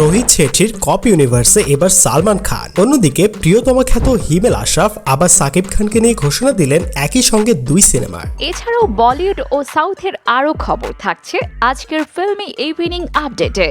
রোহিত শেঠির কপ ইউনিভার্সে এবার সালমান খান। অন্যদিকে প্রিয়তম খ্যাত হিমেল আশরাফ আবার সাকিব খানকে নিয়ে ঘোষণা দিলেন একই সঙ্গে দুই সিনেমা এছাড়াও বলিউড ও সাউথের আরও খবর থাকছে আজকের ফিল্মি ইভিনিং আপডেটে।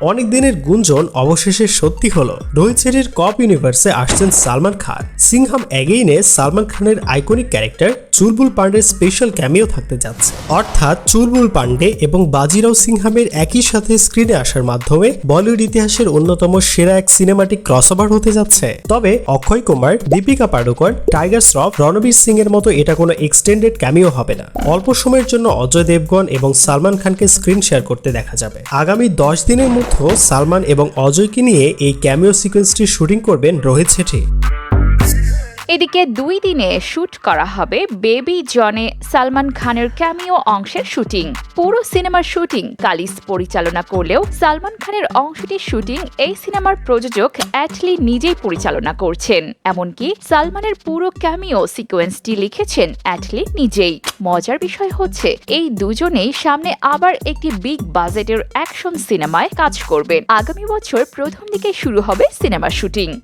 অনেক দিনের গুঞ্জন অবশেষে সত্যি হলো। রোহিত শেঠির কপ ইউনিভার্সে আসছেন সালমান খান। সিংহাম এগেইনে সালমান খানের আইকনিক ক্যারেক্টার চুলবুল পান্ডের স্পেশাল ক্যামিও থাকতে যাচ্ছে। অর্থাৎ চুলবুল পান্ডে এবং বাজিরাও সিংহামের একই সাথে স্ক্রিনে আসার মাধ্যমে বলিউড ইতিহাসের অন্যতম সেরা এক সিনেমাটিক ক্রসওভার হতে যাচ্ছে। তবে অক্ষয় কুমার, দীপিকা পাডুকর টাইগার শ্রফ, রণবীর সিং এর মতো এটা কোনো এক্সটেন্ডেড ক্যামিও হবে না। অল্প সময়ের জন্য অজয় দেবগন এবং সালমান খানকে স্ক্রিন শেয়ার করতে দেখা যাবে। আগামী দশ দিনের মধ্যে সালমান এবং অজয়কে নিয়ে এই ক্যামিও সিকোয়েন্সটি শুটিং করবেন রোহিত শেঠি। এদিকে দুই দিনে শুট করা হবে বেবি জনে সালমান খানের ক্যামিও অংশের শুটিং। পুরো সিনেমার শুটিং কালিস পরিচালনা করলেও সালমান খানের অংশটির শুটিং এই সিনেমার প্রযোজক অ্যাটলি নিজেই পরিচালনা করছেন। এমনকি সালমানের পুরো ক্যামিও সিকোয়েন্সটি লিখেছেন অ্যাটলি নিজেই। মজার বিষয় হচ্ছে, এই দুজনেই সামনে আবার একটি বিগ বাজেটের অ্যাকশন সিনেমায় কাজ করবেন। আগামী বছর প্রথম দিকে শুরু হবে সিনেমার শুটিং।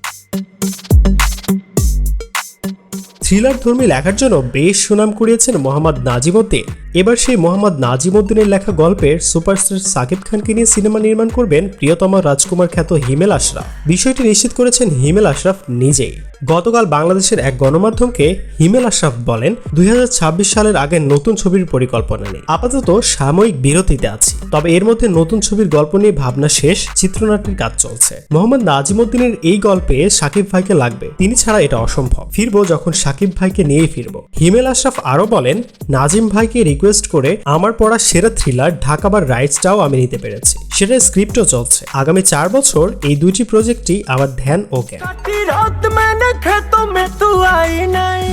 থ্রিলার ধর্মী লেখার জন্য বেশ সুনাম কুড়িয়েছেন মোহাম্মদ নাজিমুদ্দিন। এবার সেই মোহাম্মদ নাজিমুদ্দিনের লেখা গল্পের সুপারস্টার সাকিব খানকে নিয়ে সিনেমা নির্মাণ করবেন প্রিয়তমা রাজকুমার খ্যাত হিমেল আশরাফ। বিষয়টি নিশ্চিত করেছেন হিমেল আশরাফ নিজেই। গতকাল বাংলাদেশের এক গণমাধ্যমকে হিমেল আশরাফ বলেন, দুই সালের আগে নতুন ছবির পরিকল্পনা নেই। আপাতত সাময়িক বিরতিতে আছি। তবে এর মধ্যে নতুন ছবির গল্প নিয়ে ভাবনা শেষ, চিত্রনাট্যের কাজ চলছে। মোহাম্মদ নাজিমুদ্দিনের এই গল্পে সাকিব ভাইকে লাগবে। তিনি ছাড়া এটা অসম্ভব। ফিরবো যখন সাকিব ভাইকে নিয়েই ফিরবো। হিমেল আশরাফ আরও বলেন, নাজিম ভাইকে রিকোয়েস্ট করে আমার পড়া সেরা থ্রিলার ঢাকা বা রাইটসটাও আমি নিতে পেরেছি। সেটার স্ক্রিপ্টও চলছে। আগামী চার বছর এই দুইটি প্রজেক্টই আমার ধ্যান ও জ্ঞান।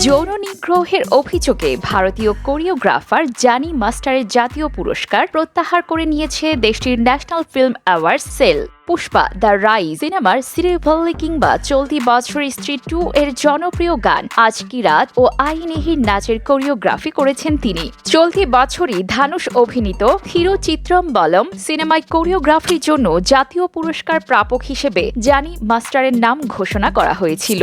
যৌন নিগ্রহের অভিযোগে ভারতীয় কোরিওগ্রাফার জানি মাস্টারের জাতীয় পুরস্কার প্রত্যাহার করে নিয়েছে দেশটির national film award cell. Pushpa, the rise সিনেমার সিরিভাল্লি কিংবা চলতি বছর স্ত্রী টু এর জনপ্রিয় গান আজ কি রাত ও আইনেহির নাচের কোরিওগ্রাফি করেছেন তিনি। চলতি বছরই ধানুষ অভিনীত হিরো চিত্রম বলম সিনেমায় কোরিওগ্রাফির জন্য জাতীয় পুরস্কার প্রাপক হিসেবে জানি মাস্টারের নাম ঘোষণা করা হয়েছিল।